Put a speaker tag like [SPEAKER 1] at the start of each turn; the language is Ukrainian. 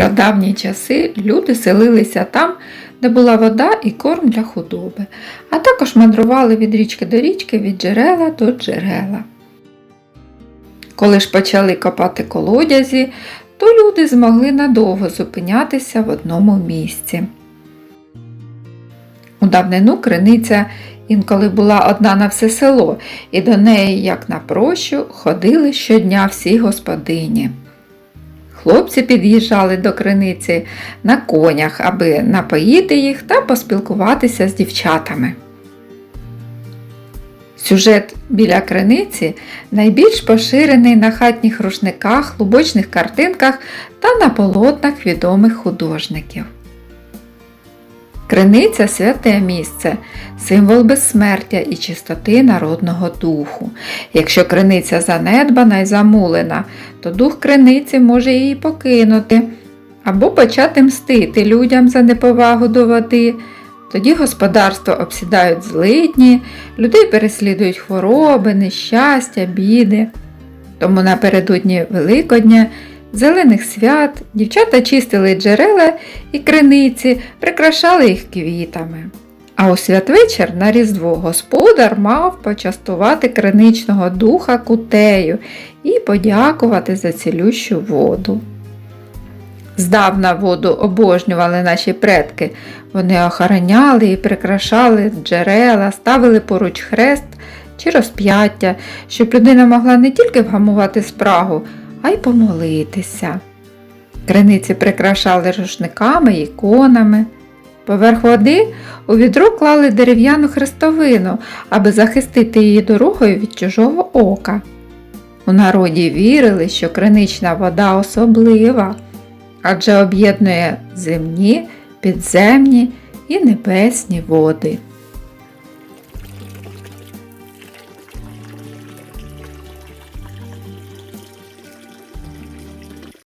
[SPEAKER 1] прадавні часи люди селилися там, де була вода і корм для худоби, а також мандрували від річки до річки, від джерела до джерела. Коли ж почали копати колодязі, то люди змогли надовго зупинятися в одному місці. У давнину криниця інколи була одна на все село, і до неї, як на прощу, ходили щодня всі господині. Хлопці під'їжджали до криниці на конях, аби напоїти їх та поспілкуватися з дівчатами. Сюжет біля криниці найбільш поширений на хатніх рушниках, лубочних картинках та на полотнах відомих художників. Криниця святе місце, символ безсмертя і чистоти народного духу. Якщо криниця занедбана і замулена, то дух криниці може її покинути або почати мстити людям за неповагу до води. Тоді господарство обсідають злидні, людей переслідують хвороби, нещастя, біди. Тому напередодні Великодня, зелених свят, дівчата чистили джерела і криниці, прикрашали їх квітами. А у святвечір на Різдво господар мав почастувати криничного духа кутею і подякувати за цілющу воду. Здавна воду обожнювали наші предки. Вони охороняли і прикрашали джерела, ставили поруч хрест чи розп'яття, щоб людина могла не тільки вгамувати спрагу, а й помолитися. Криниці прикрашали рушниками, іконами. Поверх води у відро клали дерев'яну хрестовину, аби захистити її дорогою від чужого ока. У народі вірили, що кринична вода особлива, адже об'єднує земні, підземні і небесні води.